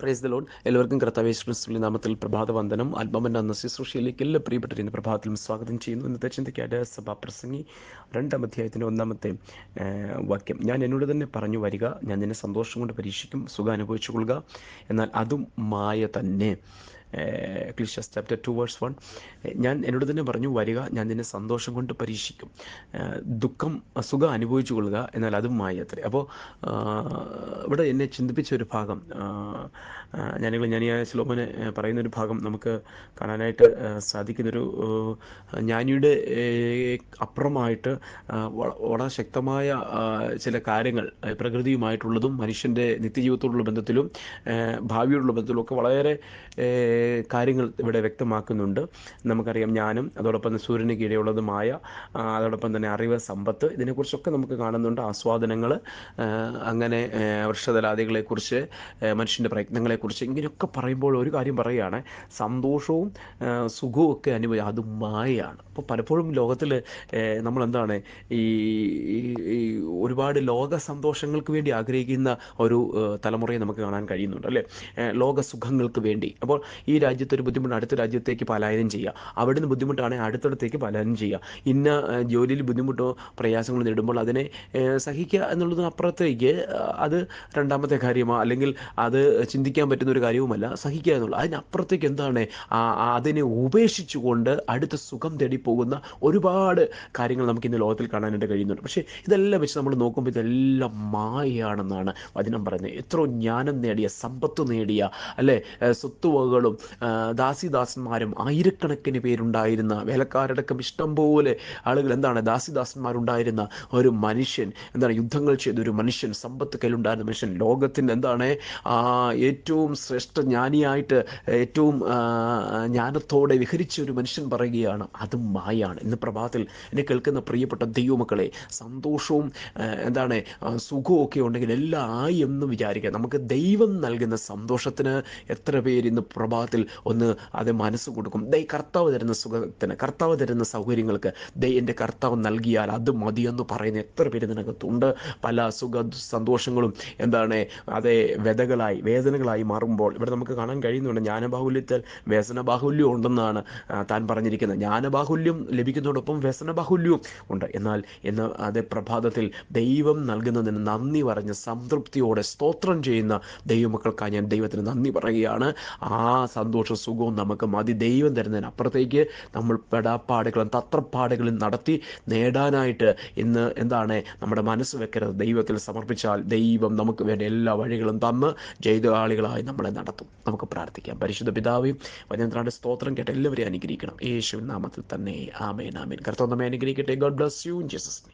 Praise the load എല്ലാവർക്കും കർത്താവേശ്വരസ്തുല്യ നാമത്തിൽ പ്രഭാത വന്ദനം ആത്മാവന്റെ അന്ന ശുശ്രൂഷയിലേക്ക് എല്ലാ പ്രിയപ്പെട്ടവരും പ്രഭാതത്തിലും സ്വാഗതം ചെയ്യുന്നു. ഇന്നത്തെ ചിന്തയ്ക്കായിട്ട് സഭാപ്രസംഗി രണ്ടാം അധ്യായത്തിന്റെ ഒന്നാമത്തെ വാക്യം. ഞാൻ എന്നോട് തന്നെ പറഞ്ഞു വരിക ഞാൻ നിന്നെ സന്തോഷം കൊണ്ട് പരീക്ഷിക്കും സുഖം അനുഭവിച്ചു കൊള്ളുക. എന്നാൽ അതും മായ തന്നെ. Ecclesiastes chapter two verse one ഞാൻ എന്നോട് തന്നെ പറഞ്ഞു വരിക ഞാൻ നിന്നെ സന്തോഷം കൊണ്ട് പരീക്ഷിക്കും. ദുഃഖം അസുഖം അനുഭവിച്ചു കൊള്ളുക എന്നാൽ അതും മായത്രേ. അപ്പോൾ ഇവിടെ എന്നെ ചിന്തിപ്പിച്ച ഒരു ഭാഗം ഞാനിങ്ങൾ ഞാൻ ഈ പറയുന്ന ഒരു ഭാഗം നമുക്ക് കാണാനായിട്ട് സാധിക്കുന്നൊരു ഞാനിയുടെ അപ്പുറമായിട്ട് വളരെ ശക്തമായ ചില കാര്യങ്ങൾ പ്രകൃതിയുമായിട്ടുള്ളതും മനുഷ്യന്റെ നിത്യജീവിതത്തോടുള്ള ബന്ധത്തിലും ഭാവിയോടുള്ള ബന്ധത്തിലും ഒക്കെ വളരെ കാര്യങ്ങൾ ഇവിടെ വ്യക്തമാക്കുന്നുണ്ട്. നമുക്കറിയാം ഞാനും അതോടൊപ്പം തന്നെ സൂര്യന് കീഴെയുള്ളതുമായ അതോടൊപ്പം തന്നെ അറിവ് സമ്പത്ത് ഇതിനെക്കുറിച്ചൊക്കെ നമുക്ക് കാണുന്നുണ്ട്. ആസ്വാദനങ്ങൾ അങ്ങനെ വൃക്ഷതലാദികളെക്കുറിച്ച് മനുഷ്യന്റെ പ്രയത്നങ്ങളെക്കുറിച്ച് ഇങ്ങനെയൊക്കെ പറയുമ്പോൾ ഒരു കാര്യം പറയുകയാണ്. സന്തോഷവും സുഖവും ഒക്കെ അനുഭവം അത് മായയാണ്. അപ്പോൾ പലപ്പോഴും ലോകത്തിൽ ഈ- ഈ ഒരുപാട് ലോക സന്തോഷങ്ങൾക്ക് വേണ്ടി ആഗ്രഹിക്കുന്ന ഒരു തലമുറയെ നമുക്ക് കാണാൻ കഴിയുന്നുണ്ട് അല്ലേ? ലോക സുഖങ്ങൾക്ക് വേണ്ടി. അപ്പോൾ ഈ രാജ്യത്ത് ഒരു ബുദ്ധിമുട്ട് അടുത്ത രാജ്യത്തേക്ക് പലായനം ചെയ്യുക. അവിടുന്ന് ബുദ്ധിമുട്ടാണെങ്കിൽ അടുത്തടത്തേക്ക് പലായനം ചെയ്യുക. ഇന്ന ജോലിയിൽ ബുദ്ധിമുട്ടോ പ്രയാസങ്ങളോ നേടുമ്പോൾ അതിനെ സഹിക്കുക എന്നുള്ളതിനപ്പുറത്തേക്ക് അപ്പുറത്തേക്ക് അത് രണ്ടാമത്തെ കാര്യമോ അല്ലെങ്കിൽ അത് ചിന്തിക്കാൻ പറ്റുന്ന ഒരു കാര്യവുമല്ല സഹിക്കുക എന്നുള്ളത്. അതിനപ്പുറത്തേക്ക് എന്താണ്? അതിനെ ഉപേക്ഷിച്ചുകൊണ്ട് അടുത്ത സുഖം തേടി പോകുന്ന ഒരുപാട് കാര്യങ്ങൾ നമുക്ക് ഇന്ന് ലോകത്തിൽ കാണാനായിട്ട് കഴിയുന്നുണ്ട്. പക്ഷേ ഇതെല്ലാം വെച്ച് നമ്മൾ നോക്കുമ്പോൾ ഇതെല്ലാം മായയാണെന്നാണ് വചനം പറയുന്നത്. എത്രയോ ജ്ഞാനം നേടിയ സമ്പത്ത് നേടിയ അല്ലേ? സ്വത്തുവകകളും ദാസിദാസന്മാരും ആയിരക്കണക്കിന് പേരുണ്ടായിരുന്ന വേലക്കാരടക്കം ഇഷ്ടം പോലെ ആളുകൾ എന്താണ്? ദാസിദാസന്മാരുണ്ടായിരുന്ന ഒരു മനുഷ്യൻ എന്താണ്? യുദ്ധങ്ങൾ ചെയ്ത ഒരു മനുഷ്യൻ സമ്പത്ത് കയ്യിലുണ്ടായിരുന്ന മനുഷ്യൻ ലോകത്തിന്റെ എന്താണ്? ഏറ്റവും ശ്രേഷ്ഠ ജ്ഞാനിയായിട്ട് ഏറ്റവും ജ്ഞാനത്തോടെ വിഹരിച്ച ഒരു മനുഷ്യൻ പറയുകയാണ് അത് മായാണ് ഇന്ന് പ്രഭാതത്തിൽ എന്നെ കേൾക്കുന്ന പ്രിയപ്പെട്ട ദൈവമക്കളെ സന്തോഷവും എന്താണ് സുഖമൊക്കെ ഉണ്ടെങ്കിൽ എല്ലാം ആയി എന്ന് വിചാരിക്കുക. നമുക്ക് ദൈവം നൽകുന്ന സന്തോഷത്തിന് എത്ര പേര് ഇന്ന് പ്രഭാതത്തിൽ ഒന്ന് അത് മനസ്സ് കൊടുക്കും. ദൈ കർത്താവ് തരുന്ന സുഖത്തിന് കർത്താവ് തരുന്ന സൗകര്യങ്ങൾക്ക് ദൈ എന്റെ കർത്താവ് നൽകിയാൽ അത് മതിയെന്ന് പറയുന്ന എത്ര പേര് ഇതിനകത്തുണ്ട്. പല സുഖ സന്തോഷങ്ങളും എന്താണ് അതേ വ്യതകളായി വേദനകളായി മാറുമ്പോൾ ഇവിടെ നമുക്ക് കാണാൻ കഴിയുന്നുണ്ട്. ജ്ഞാനബാഹുല്യത്തിൽ വ്യസനബാഹുല്യം ഉണ്ടെന്നാണ് താൻ പറഞ്ഞിരിക്കുന്നത്. ജ്ഞാനബാഹുല്യം ലഭിക്കുന്നതോടൊപ്പം വ്യസനബാഹുല്യവും ഉണ്ട്. എന്നാൽ ഇന്ന് അതേ പ്രഭാതത്തിൽ ദൈവം നൽകുന്നതിന് നന്ദി പറഞ്ഞ് സംതൃപ്തിയോടെ സ്തോത്രം ചെയ്യുന്ന ദൈവമക്കൾക്കായി ഞാൻ ദൈവത്തിന് നന്ദി പറയുകയാണ്. ആ സന്തോഷ സുഖവും നമുക്ക് മതി. ദൈവം തരുന്നതിന് അപ്പുറത്തേക്ക് നമ്മൾ പെടാപ്പാടുകളും തത്രപ്പാടുകളും നടത്തി നേടാനായിട്ട് ഇന്ന് എന്താണ് നമ്മുടെ മനസ്സ് വെക്കരുത്. ദൈവത്തിൽ സമർപ്പിച്ചാൽ ദൈവം നമുക്ക് വേണ്ട എല്ലാ വഴികളും തന്ന് ജൈതകാളികളായി നമ്മളെ നടത്തും. നമുക്ക് പ്രാർത്ഥിക്കാം. പരിശുദ്ധ പിതാവേയും വചനത്തിനാണ്ട് സ്തോത്രം കേട്ട് എല്ലാവരെയും അനുഗ്രഹിക്കണം. യേശുവിൻ നാമത്തിൽ തന്നെ. ആമേൻ ആമേൻ. കർത്താവ് നമ്മെ അനുഗ്രഹിക്കട്ടെ. God bless you Jesus